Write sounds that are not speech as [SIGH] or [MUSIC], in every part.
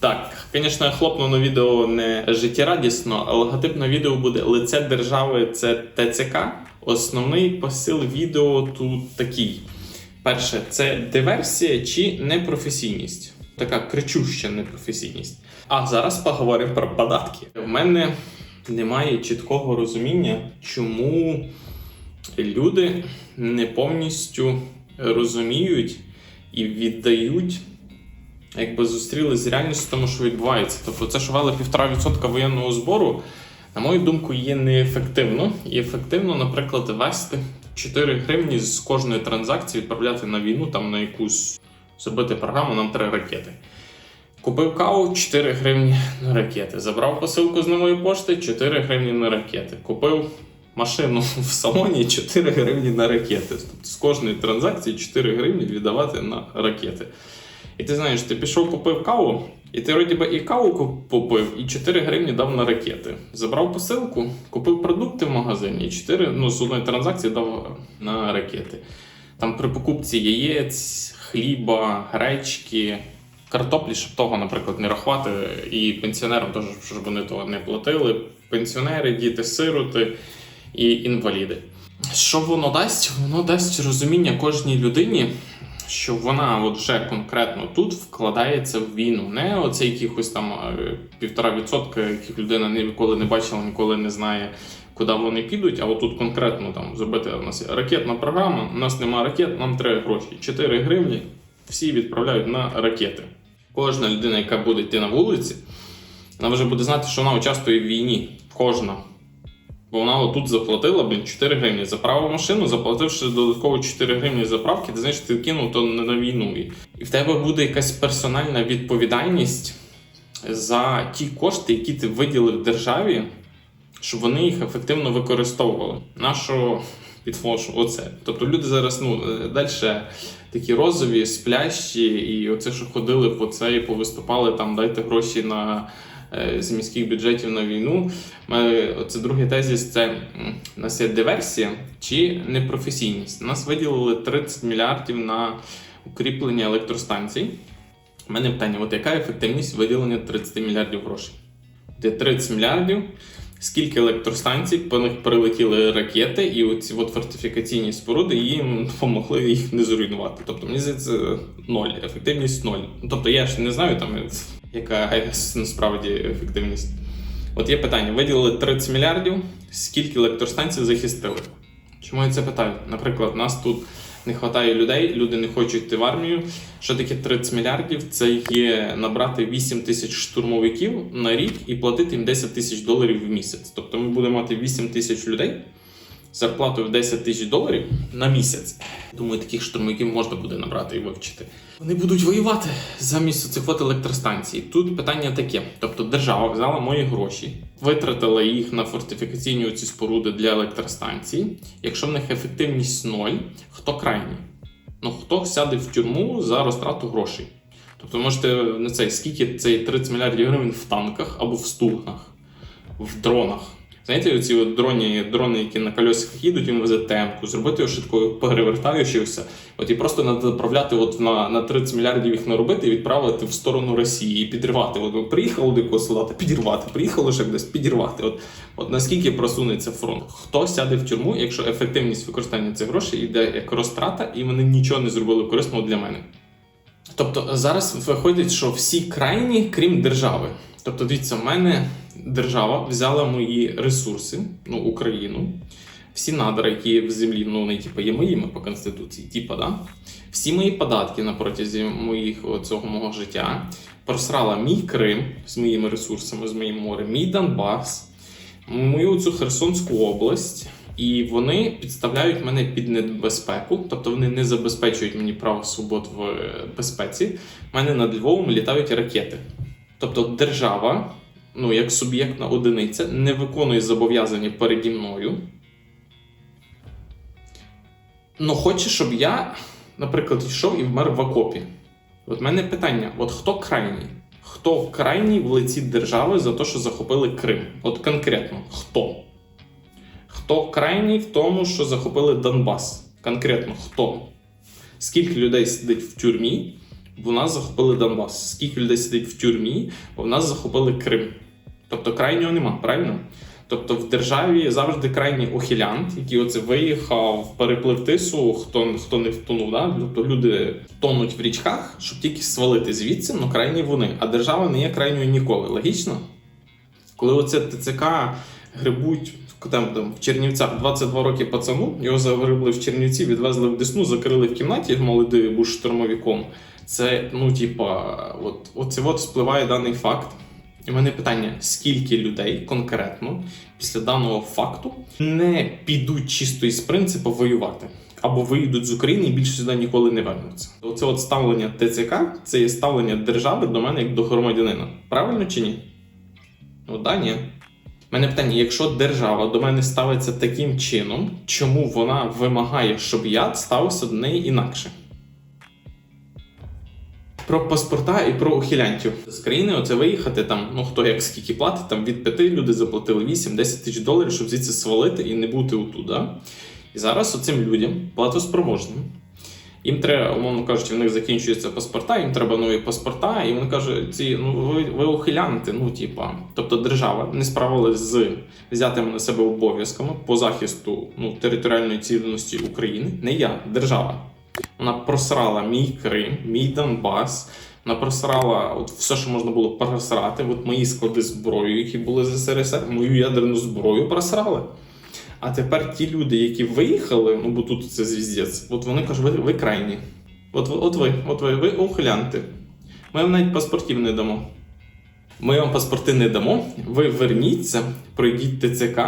Так, звісно, я хлопнув на відео не життєрадісно, а логотип на відео буде лице держави це ТЦК. Основний посил відео тут такий. Перше, це диверсія чи непрофесійність. Така кричуща непрофесійність. А зараз поговоримо про податки. У мене немає чіткого розуміння, чому люди не повністю розуміють і віддають, якби зустрілися з реальністю тому, що відбувається. Тобто, це що вели півтора відсотка воєнного збору, на мою думку, є неефективно. І ефективно, наприклад, вести 4 гривні з кожної транзакції, відправляти на війну, там на якусь зробити програму, нам три ракети. Купив каву 4 гривні на ракети. Забрав посилку з нової пошти 4 гривні на ракети. Купив машину [LAUGHS] в салоні 4 гривні на ракети. Тобто з кожної транзакції 4 гривні віддавати на ракети. І ти знаєш, ти пішов купив каву, і ти вроді би і каву купив, і 4 гривні дав на ракети. Забрав посилку, купив продукти в магазині, і 4 ну, з одної транзакції дав на ракети. Там при покупці яєць, хліба, гречки, картоплі, щоб того, наприклад, не рахувати, і пенсіонерам теж, щоб вони того не платили. Пенсіонери, діти, сироти і інваліди. Що воно дасть? Воно дасть розуміння кожній людині, що вона от вже конкретно тут вкладається в війну. Не оце якихось там е, півтора відсотка, яких людина ніколи не бачила, ніколи не знає, куди вони підуть. А отут конкретно там зробити у нас ракетна програма. У нас немає ракет, нам треба гроші. 4 гривні всі відправляють на ракети. Кожна людина, яка буде йти на вулиці, вона вже буде знати, що вона участвує в війні. Кожна. Вона отут заплатила, блін, 4 гривні. Заправив машину, заплативши додатково 4 гривні заправки, ти знаєш, ти кинув то не на війну. І- в тебе буде якась персональна відповідальність за ті кошти, які ти виділив державі, щоб вони їх ефективно використовували. Нащо підфошу оце? Тобто люди зараз ну, далі такі розові, сплящі, і оце, що ходили по це і повиступали там, дайте гроші на. Е, З міських бюджетів на війну. Це другий тезіс це у нас є диверсія чи непрофесійність. Нас виділили 30 мільярдів на укріплення електростанцій. У мене питання: от яка ефективність виділення 30 мільярдів грошей? Де 30 мільярдів, скільки електростанцій, по них прилетіли ракети, і оці от фортифікаційні споруди їм допомогли їх не зруйнувати. Тобто, мені здається, ноль, ефективність ноль. Ну, Тобто я ж не знаю, там, яка [LAUGHS] насправді ефективність. От є питання: виділили 30 мільярдів, скільки електростанцій захистили? Чому я це питаю? Наприклад, нас тут не вистачає людей, люди не хочуть йти в армію. Що таке 30 мільярдів? Це є набрати 8 тисяч штурмовиків на рік і платити їм 10 тисяч доларів в місяць. Тобто ми будемо мати 8 тисяч людей зарплатою в 10 тисяч доларів на місяць. Думаю, таких штурмовиків можна буде набрати і вивчити. Вони будуть воювати замість цих от електростанцій. Тут питання таке: тобто держава взяла мої гроші, витратила їх на фортифікаційні ці споруди для електростанцій. Якщо в них ефективність ноль, хто крайній? Ну хто сяде в тюрму за розтрату грошей? Тобто можете не цей скільки цей 30 мільярдів гривень в танках або в стугнах, в дронах. Знаєте, оці от дрони, дрони, які на колесиках їдуть, він везе темку, зробити його швидкою перевертаючися. От і просто направляти от на, на 30 мільярдів їх наробити і відправити в сторону Росії і підірвати. От приїхали до якогось солдата, підірвати, приїхали ще десь підірвати. От, от наскільки просунеться фронт? Хто сяде в тюрму, якщо ефективність використання цих грошей йде як розтрата, і вони нічого не зробили корисного для мене? Тобто зараз виходить, що всі крайні, крім держави. Тобто, дивіться, в мене держава взяла мої ресурси, ну, Україну, всі надра, які в землі, ну, вони типу, є моїми по Конституції, типу, да? всі мої податки на протязі моїх цього мого життя, просрала мій Крим з моїми ресурсами, з моїм морем, мій Донбас, мою цю Херсонську область. І вони підставляють мене під небезпеку, тобто вони не забезпечують мені прав свобод в е, безпеці. У мене над Львовом літають ракети. Тобто держава, ну як суб'єктна одиниця, не виконує зобов'язання переді мною. Ну, хоче, щоб я, наприклад, йшов і вмер в окопі. От мене питання: от хто крайній? Хто крайній в лиці держави за те, що захопили Крим? От конкретно, хто? Хто крайній в тому, що захопили Донбас? Конкретно хто? Скільки людей сидить в тюрмі бо в нас захопили Донбас. Скільки людей сидить в тюрмі, бо в нас захопили Крим. Тобто крайнього нема, правильно? Тобто в державі завжди крайній ухилянт, який оце виїхав, переплив тису, хто, хто не втонув. Да? Тобто люди тонуть в річках, щоб тільки свалити звідси, але крайні вони. А держава не є крайньою ніколи. Логічно? Коли оце ТЦК грибуть там, там, в Чернівцях 22 роки пацану, його загребли в Чернівці, відвезли в Десну, закрили в кімнаті, де був штурмовиком. Це, ну, типа, от, оце от спливає даний факт. І в мене питання: скільки людей конкретно після даного факту не підуть чисто із принципу воювати? Або виїдуть з України і більше сюди ніколи не вернуться. Оце от ставлення ТЦК це є ставлення держави до мене як до громадянина. Правильно чи ні? Ну да, ні. Мене питання: якщо держава до мене ставиться таким чином, чому вона вимагає, щоб я ставився до неї інакше? Про паспорта і про ухилянтів з країни оце виїхати там. Ну хто як скільки платить, там від п'яти люди заплатили 8-10 тисяч доларів, щоб звідси свалити і не бути отут. Да? І зараз оцим людям платоспроможним. Їм треба, умовно кажучи, в них закінчуються паспорта, їм треба нові паспорта, і вони кажуть, ці ну ви, ви ухилянти, ну типа, тобто держава не справилась з взятими на себе обов'язками по захисту ну, територіальної цілісності України. Не я, держава. Вона просрала мій Крим, мій Донбас. Вона просрала от все, що можна було просрати. От мої склади зброї, які були з СРСР, мою ядерну зброю просрали. А тепер ті люди, які виїхали, ну бо тут це звіздець, от вони кажуть, ви, ви крайні. От, от ви, от ви, ви ухилянти. Ми вам навіть паспортів не дамо. Ми вам паспорти не дамо. Ви верніться, пройдіть ТЦК,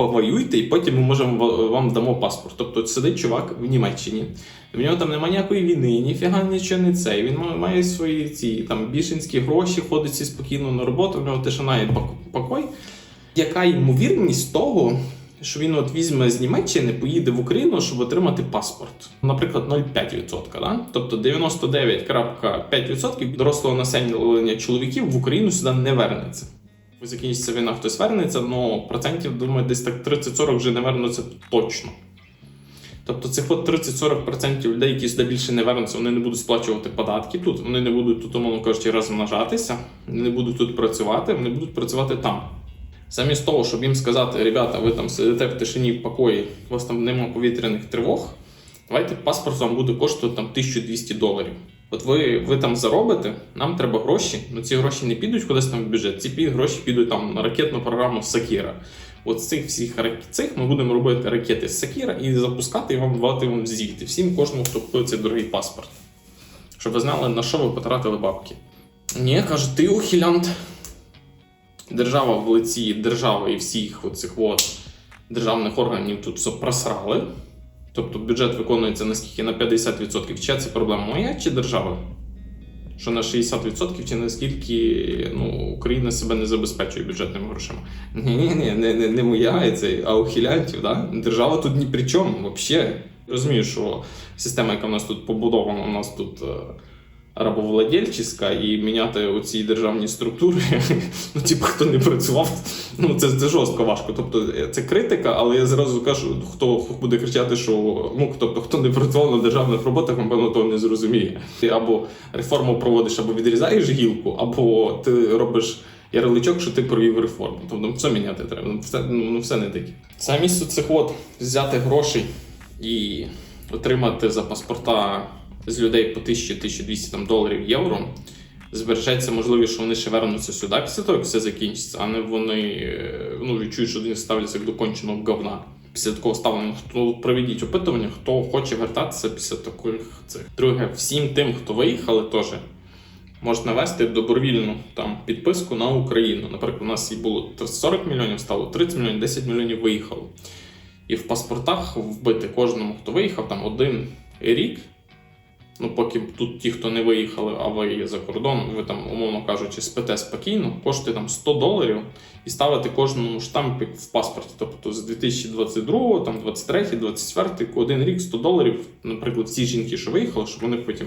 повоюйте, і потім ми можемо вам дамо паспорт. Тобто сидить чувак в Німеччині. В нього там немає ніякої війни, ніфіга нічого не це. Він має свої ці там бішенські гроші, ходить всі спокійно на роботу, в нього тишина і покой. Яка ймовірність того, що він от візьме з Німеччини, поїде в Україну, щоб отримати паспорт? Наприклад, 0,5%. Да? Тобто 99,5% дорослого населення чоловіків в Україну сюди не вернеться. Закінчиться війна, хтось вернеться, але процентів, думаю, десь так 30-40 вже не вернуться точно. Тобто цих от 30-40% людей, які сюди більше не вернуться, вони не будуть сплачувати податки тут, вони не будуть тут, умовно кажучи, розмножатися, вони не будуть тут працювати, вони будуть працювати там. Замість того, щоб їм сказати, ребята, ви там сидите в тишині в покої, у вас там немає повітряних тривог, давайте паспорт вам буде коштувати там 1200 доларів. От ви, ви там заробите, нам треба гроші, але ці гроші не підуть кудись там в бюджет, ці гроші підуть там на ракетну програму Сакіра. От з цих всіх цих ми будемо робити ракети з Сакіра і запускати і вам давати вам звіти. Всім кожному, хто купив цей дорогий паспорт. Щоб ви знали, на що ви потратили бабки. Ні, каже, ти ухилянт. Держава в лиці держави і всіх оцих от державних органів тут все просрали. Тобто бюджет виконується наскільки на 50%. Чи це проблема моя чи держава? Що на 60% чи наскільки ну, Україна себе не забезпечує бюджетними грошима? Ні, ні, ні, не, не, не моя, це, а ухилянтів. Да? Держава тут ні при чому взагалі. Розумію, що система, яка в нас тут побудована, у нас тут. Рабовладельчиська і міняти оці державні структури, [LAUGHS] ну, типу, хто не працював, ну це, це жорстко важко. Тобто е, це критика, але я зразу кажу, хто буде кричати, що ну тобто, хто не працював на державних роботах, напевно, того не зрозуміє. Ти або реформу проводиш, або відрізаєш гілку, або ти робиш. Ярличок, що ти провів реформу. Тобто все міняти треба. Ну, все, ну, ну, все не таке. Замість цих от взяти грошей і отримати за паспорта з людей по 1000-1200 там, доларів євро, збережеться можливість, що вони ще вернуться сюди після того, як все закінчиться, а не вони е, ну, відчують, що до них ставляться як до конченого говна. Після такого ставлення, хто проведіть опитування, хто хоче вертатися після таких цих. Друге, всім тим, хто виїхали, теж можна вести добровільну там підписку на Україну. Наприклад, у нас і було 40 мільйонів, стало 30 мільйонів, 10 мільйонів виїхало. І в паспортах вбити кожному, хто виїхав, там один рік. Ну, поки тут ті, хто не виїхали, а ви є за кордон, ви там, умовно кажучи, спите спокійно, коштує там 100 доларів і ставити кожному штампик в паспорті. Тобто з 2022, там 23, 24, один рік 100 доларів, наприклад, ці жінки, що виїхали, щоб вони потім,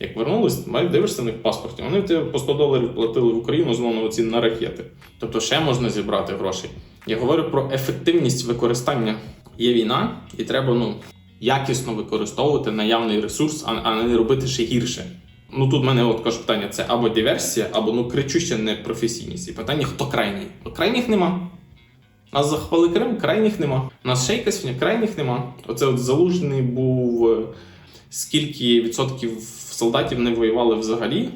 як вернулись, мають дивишся на них в паспорті. Вони тебе по 100 доларів платили в Україну знову ці на ракети. Тобто ще можна зібрати грошей. Я говорю про ефективність використання. Є війна, і треба ну, якісно використовувати наявний ресурс, а, не робити ще гірше. Ну тут в мене от також питання: це або диверсія, або ну кричуща непрофесійність. І питання, хто крайній? Ну, крайніх нема. Нас захопили Крим, крайніх нема. Нас ще якась фігня, крайніх нема. Оце от залужний був. е, Скільки відсотків солдатів не воювали взагалі?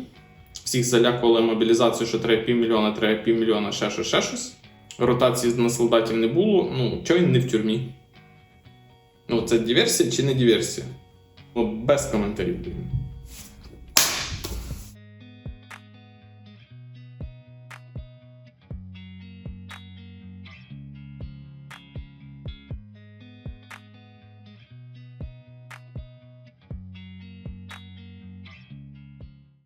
Всіх залякували мобілізацію, що треба півмільйона, треба півмільйона, ще щось, ще щось. Ротації на солдатів не було. Ну, чого він не в тюрмі? Ну, це диверсія чи не диверсія? Ну, без коментарів.